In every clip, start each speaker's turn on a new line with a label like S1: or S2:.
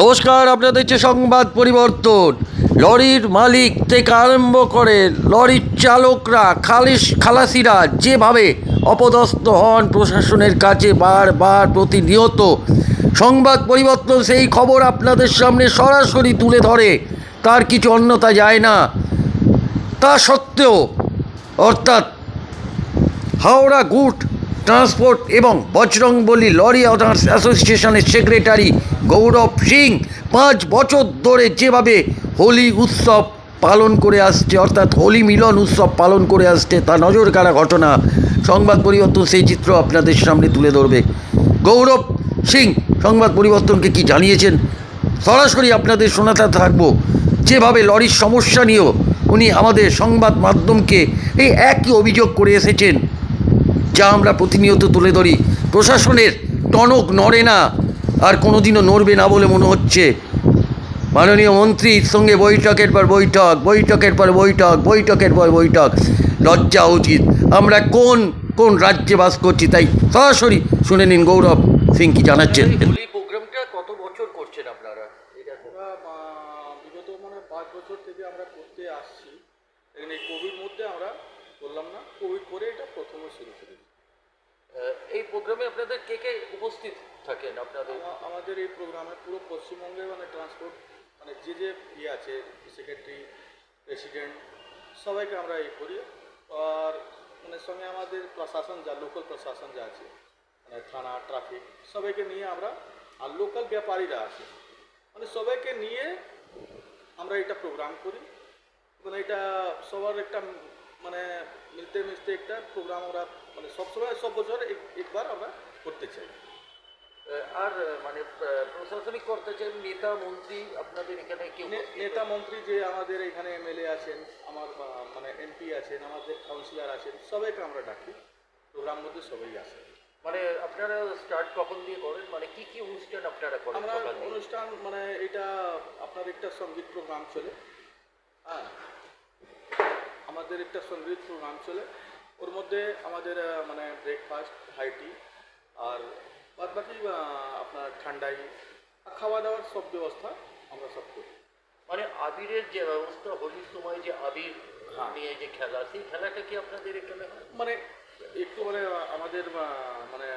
S1: নমস্কার, আপনাদের হচ্ছে সংবাদ পরিবর্তন। লরির মালিক থেকে আরম্ভ করে লরির চালকরা খালিস খালাসিরা যেভাবে অপদস্থ হন প্রশাসনের কাছে বারবার প্রতিনিয়ত। সংবাদ পরিবর্তন সেই খবর আপনাদের সামনে সরাসরি তুলে ধরে। তার কিছু অন্যতা যায় না। তা সত্ত্বেও, অর্থাৎ হাওড়া গুড ট্রান্সপোর্ট এবং বজরংবলী লরি অনার্স অ্যাসোসিয়েশনের সেক্রেটারি গৌরব সিং পাঁচ বছর ধরে যেভাবে হোলি উৎসব পালন করে আসছে, অর্থাৎ হোলি মিলন উৎসব পালন করে আসছে, তা নজর কাড়া ঘটনা সংবাদ পরিবর্তন সেই চিত্র আপনাদের সামনে তুলে ধরবে। গৌরব সিং সংবাদ পরিবর্তনকে কি জানিয়েছেন? সরাসরি আপনাদের শোনাতে থাকব, যেভাবে লরির সমস্যা নিয়েও উনি আমাদের সংবাদ মাধ্যমকে এই একই অভিযোগ করে এসেছেন। যা আমরা প্রতিনিয়ত তুলে ধরি। প্রশাসনের টনক নড়ে না, আর কোনো দিনও নড়বে না বলে মনে হচ্ছে। মাননীয় মন্ত্রীর সঙ্গে বৈঠকের পর বৈঠক, বৈঠকের পর বৈঠক, বৈঠকের পর বৈঠক। লজ্জা উচিত। আমরা কোন কোন রাজ্যে বাস করছি তাই সরাসরি শুনে নিন গৌরব সিং কি জানাচ্ছেন
S2: এই প্রোগ্রামটা কত বছর করছেন আপনারা এটা
S3: আমরা আহ, বিগত মানে পাঁচ বছর থেকে আমরা করতে আসছি এখানে এই কোভিড মধ্যে আমরা করলাম না কোভিড করে এটা প্রথমে শুরু করেছি
S2: আহ, এই প্রোগ্রামে আপনাদের কে কে উপস্থিত থাকেন আপনাদের?
S3: আমাদের এই প্রোগ্রামে পুরো পশ্চিমবঙ্গে মানে ট্রান্সপোর্ট মানে যে যে ইয়ে আছে সেক্রেটারি প্রেসিডেন্ট সবাইকে আমরা এই করি। আর মানে সঙ্গে আমাদের প্রশাসন যা লোকাল প্রশাসন যা আছে মানে থানা ট্রাফিক সবাইকে নিয়ে আমরা, আর লোকাল ব্যাপারীরা আছে। মানে সবাইকে নিয়ে আমরা এটা প্রোগ্রাম করি। মানে এটা সবার একটা মানে মিলতে মিশতে একটা প্রোগ্রাম আমরা মানে সবসময় সব বছর একবার আমরা করতে চাই।
S2: আর মানে প্রশাসনিক করতে চান নেতা মন্ত্রী আপনাদের এখানে কেউ
S3: নেতা মন্ত্রী যে আমাদের এখানে এমএলএ আছেন আমার মানে এমপি আছেন আমাদের কাউন্সিলর আছেন সবাইকে আমরা ডাকি। প্রোগ্রাম মধ্যে সবাই আসে।
S2: মানে আপনারা স্টার্ট কখন দিয়ে করেন? মানে কি কি অনুষ্ঠান আপনারা করেন
S3: আমরা অনুষ্ঠান মানে এটা আপনার একটা সংগীত প্রোগ্রাম চলে। হ্যাঁ। আমাদের একটা সংগীত প্রোগ্রাম চলে। ওর মধ্যে আমাদের মানে ব্রেকফাস্ট হাই টি আর বাদ বাকি আপনার ঠান্ডাই খাওয়া দাওয়ার সব ব্যবস্থা আমরা সব করি।
S2: মানে আবিরের যে ব্যবস্থা হোলির সময় যে আবির
S3: হ্যাঁ।
S2: নিয়ে যে খেলা সেই খেলাটা কি আপনাদের এখানে হয়?
S3: মানে একটু মানে আমাদের মানে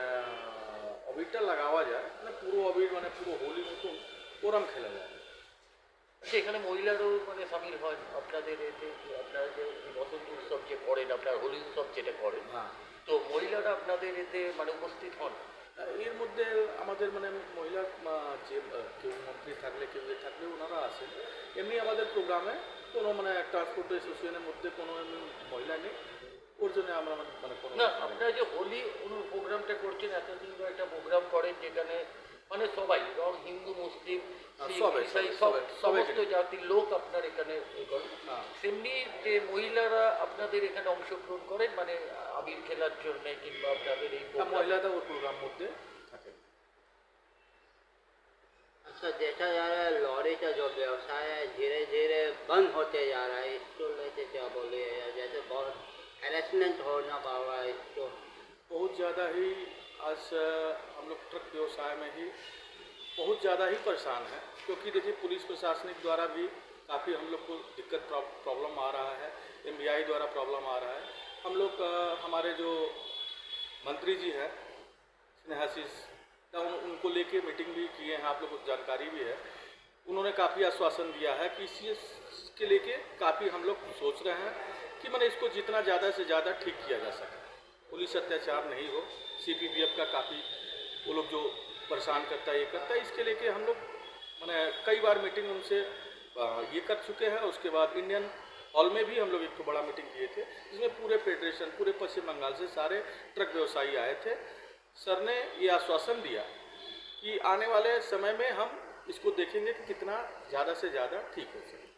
S3: অবিরটা লাগাওয়া যায়। মানে পুরো অবির মানে পুরো হোলি মতন ওরম খেলা যায়।
S2: এখানে মহিলারও মানে সামিল হয় আপনাদের এতে আপনারা যে বসন্ত উৎসব যে করেন আপনার হোলি উৎসব যেটা করেন
S3: হ্যাঁ।
S2: তো মহিলারা আপনাদের এতে মানে উপস্থিত হন?
S3: এর মধ্যে আমাদের মানে মহিলা যে কেউ মন্ত্রী থাকলে কেউ ইয়ে থাকলে ওনারা আসেন। এমনি আমাদের প্রোগ্রামে কোনো মানে ট্রান্সপোর্ট অ্যাসোসিয়েশনের মধ্যে কোনো এমনি মহিলা নেই। ওর জন্য আমরা মানে-
S2: না আপনারা যে হোলি প্রোগ্রামটা করছেন এতদিন ধরে একটা প্রোগ্রাম করেন যেখানে মানে সবাই রং হিন্দু মুসলিম
S3: হ্যাঁ,
S2: শিখ,
S3: সবাই,
S2: ইসাই
S3: সবাই,
S2: সব
S3: সবাই,
S2: সমস্ত
S3: সবাইকে।
S2: জাতির লোক আপনার এখানে এ করেন
S3: হ্যাঁ।
S2: সেমনি যে মহিলারা আপনাদের এখানে অংশগ্রহণ করেন মানে আবির খেলার জন্য কিংবা আপনাদের এই
S3: হ্যাঁ,
S2: program-
S3: মহিলারা ওর প্রোগ্রাম মধ্যে থাকে
S4: अच्छा देखा जा रहा है लॉरी का जो व्यवसाय है धीरे धीरे बंद होते जा रहा है इसको लेके क्या बोलिए जैसे बहुत हेरेसमेंट होना पड़ रहा है इसको
S3: बहुत ज़्यादा ही आज हम लोग ट्रक व्यवसाय में ही बहुत ज़्यादा ही परेशान है क्योंकि देखिए पुलिस प्रशासनिक द्वारा भी काफ़ी हम लोग को दिक्कत प्रॉब्लम आ रहा है एमबीआई द्वारा प्रॉब्लम आ रहा है। हम लोग हमारे जो मंत्री जी हैं स्नेहाशीष का उन, उनको लेके मीटिंग भी किए हैं आप लोग को जानकारी भी है। उन्होंने काफ़ी आश्वासन दिया है कि इस के लेके काफ़ी हम लोग सोच रहे हैं कि मैंने इसको जितना ज़्यादा से ज़्यादा ठीक किया जा सके। पुलिस अत्याचार नहीं हो सी का काफ़ी वो लोग जो परेशान करता है, ये करता है, इसके लेके हम लोग, मैंने कई बार मीटिंग उनसे ये कर चुके हैं, उसके बाद इंडियन हॉल में भी हम लोग एक तो बड़ा मीटिंग किए थे, जिसमें पूरे फेडरेशन पूरे पश्चिम बंगाल से सारे ट्रक व्यवसायी आए थे। सर ने ये आश्वासन दिया कि आने वाले समय में हम इसको देखेंगे कि कितना ज़्यादा से ज़्यादा ठीक हो सके।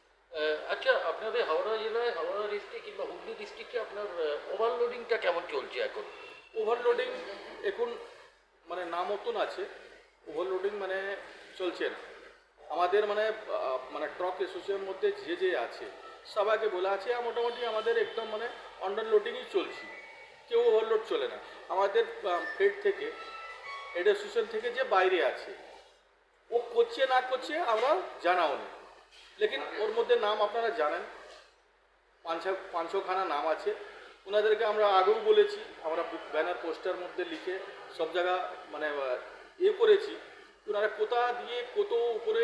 S2: আচ্ছা আপনাদের হাওড়া জেলায়, হাওড়া ডিস্ট্রিক্ট কিংবা হুগলি ডিস্ট্রিক্টে আপনার ওভারলোডিংটা কেমন চলছে এখন?
S3: ওভারলোডিং এখন মানে নাম মতন আছে ওভারলোডিং মানে চলছে না। আমাদের মানে মানে ট্রক অ্যাসোসিয়েশনের মধ্যে যে যে আছে, সবাইকে বলা আছে আর মোটামুটি আমাদের একদম মানে আন্ডারলোডিংই চলছে। কেউ ওভারলোড চলে না। আমাদের ফেড থেকে হেড অ্যাসোসিয়েশন থেকে যে বাইরে আছে, ও করছে না করছে আমরা জানাও নেই লেকিন ওর মধ্যে নাম আপনারা জানেন। পাঁচ পাঁচশোখানা নাম আছে। ওনাদেরকে আমরা আগেও বলেছি, আমরা ব্যানার পোস্টার মধ্যে লিখে সব জায়গা মানে এ করেছি। ওনারা কোথা দিয়ে কত উপরে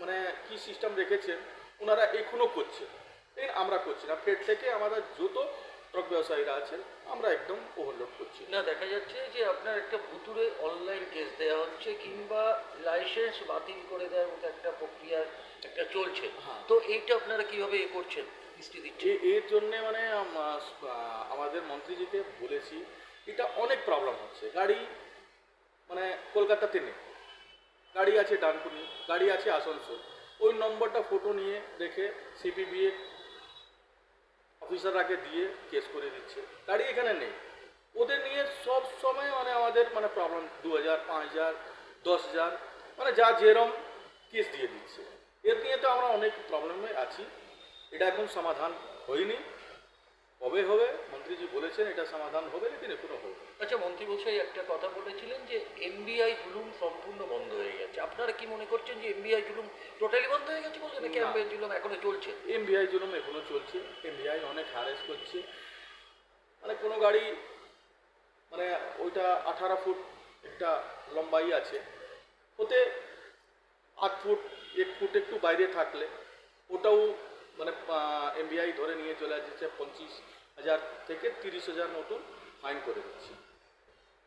S3: মানে কি সিস্টেম রেখেছেন, ওনারা এখনও করছে আমরা করছি না। ফের থেকে আমাদের যত ট্রাক ব্যবসায়ীরা আছেন আমরা একদম ওভারলোড করছি।
S2: না দেখা যাচ্ছে যে আপনার একটা ভুতুরে অনলাইন কেস দেওয়া হচ্ছে কিংবা লাইসেন্স বাতিল করে দেওয়ার মতো একটা প্রক্রিয়া একটা চলছে।
S3: হ্যাঁ।
S2: তো এইটা আপনারা কীভাবে এ করছেন?
S3: এর জন্যে মানে আমাদের মন্ত্রীজিকে বলেছি এটা অনেক প্রবলেম হচ্ছে। গাড়ি মানে কলকাতাতে নেই গাড়ি আছে ডানকুনি গাড়ি আছে আসানসোল। ওই নম্বরটা ফটো নিয়ে রেখে সিপিবিএ অফিসাররাকে দিয়ে কেস করে দিচ্ছে। গাড়ি এখানে নেই। ওদের নিয়ে সব সময় মানে আমাদের মানে প্রবলেম দু হাজার পাঁচ হাজার দশ হাজার মানে যা যেরম কেস দিয়ে দিচ্ছে। এর নিয়ে তো আমরা অনেক প্রবলেমে আছি। এটা এখন সমাধান হয়নি। কবে হবে? মন্ত্রীজি বলেছেন এটা সমাধান হবে, লেকিন এখনও হবে।
S2: আচ্ছা মন্ত্রীমশাই একটা কথা বলেছিলেন যে এমবিআই জুলুম সম্পূর্ণ বন্ধ হয়ে গেছে আপনারা কি মনে করছেন যে এমবিআই জুলুম টোটালি বন্ধ হয়ে গেছে বলছেন নাকি এমবিআই জুলুম এখনও চলছে?
S3: এমবিআই জুলুম এখনও চলছে। এমবিআই অনেক হ্যারেস করছে। মানে কোনো গাড়ি মানে ওইটা আঠারো ফুট একটা লম্বাই আছে। ওতে আট ফুট এক ফুট একটু বাইরে থাকলে ওটাও মানে এমবিআই ধরে নিয়ে চলে যাচ্ছে পঁচিশ হাজার থেকে তিরিশ হাজার মতন ফাইন করে দিচ্ছে।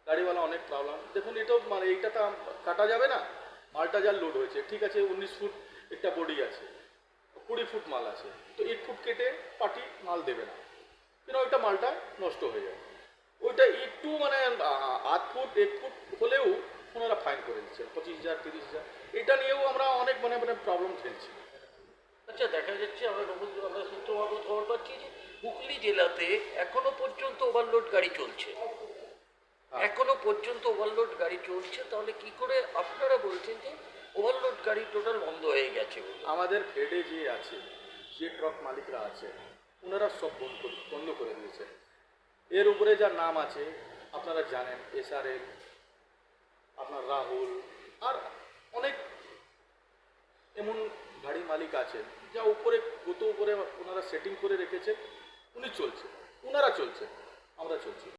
S3: গাড়িওয়ালা অনেক প্রবলেম দেখুন এটাও মানে এইটা তো কাটা যাবে না। মালটা যা লোড হয়েছে, ঠিক আছে, উনিশ ফুট একটা বডি আছে, কুড়ি ফুট মাল আছে, তো এক ফুট কেটে পার্টি মাল দেবে না। কেন ওইটা মালটা নষ্ট হয়ে যাবে ওইটা একটু মানে আ- আধ ফুট, এক ফুট হলেও ওনারা ফাইন করে দিচ্ছেন, পঁচিশ হাজার, তিরিশ হাজার। এটা নিয়েও আমরা অনেক মানে মানে প্রবলেম ফেলছি
S2: আচ্ছা দেখা যাচ্ছে আমরা রবীন্দ্র আমরা সূত্র মারফত খবর পাচ্ছি যে হুগলি জেলাতে এখনও পর্যন্ত ওভারলোড গাড়ি চলছে। এখনও পর্যন্ত ওভারলোড গাড়ি চলছে, তাহলে কি করে আপনারা বলছেন যে ওভারলোড গাড়ি টোটাল বন্ধ হয়ে গেছে
S3: আমাদের ফেডে যে আছে, যে ট্রাক মালিকরা আছে, ওনারা সব বন্ধ বন্ধ করে দিয়েছে। এর উপরে যা নাম আছে, আপনারা জানেন এসআরএল আপনার রাহুল, আর অনেক এমন গাড়ি মালিক আছেন যা উপরে কত উপরে ওনারা সেটিং করে রেখেছে, উনি চলছে ওনারা চলছে, আমরা চলছি।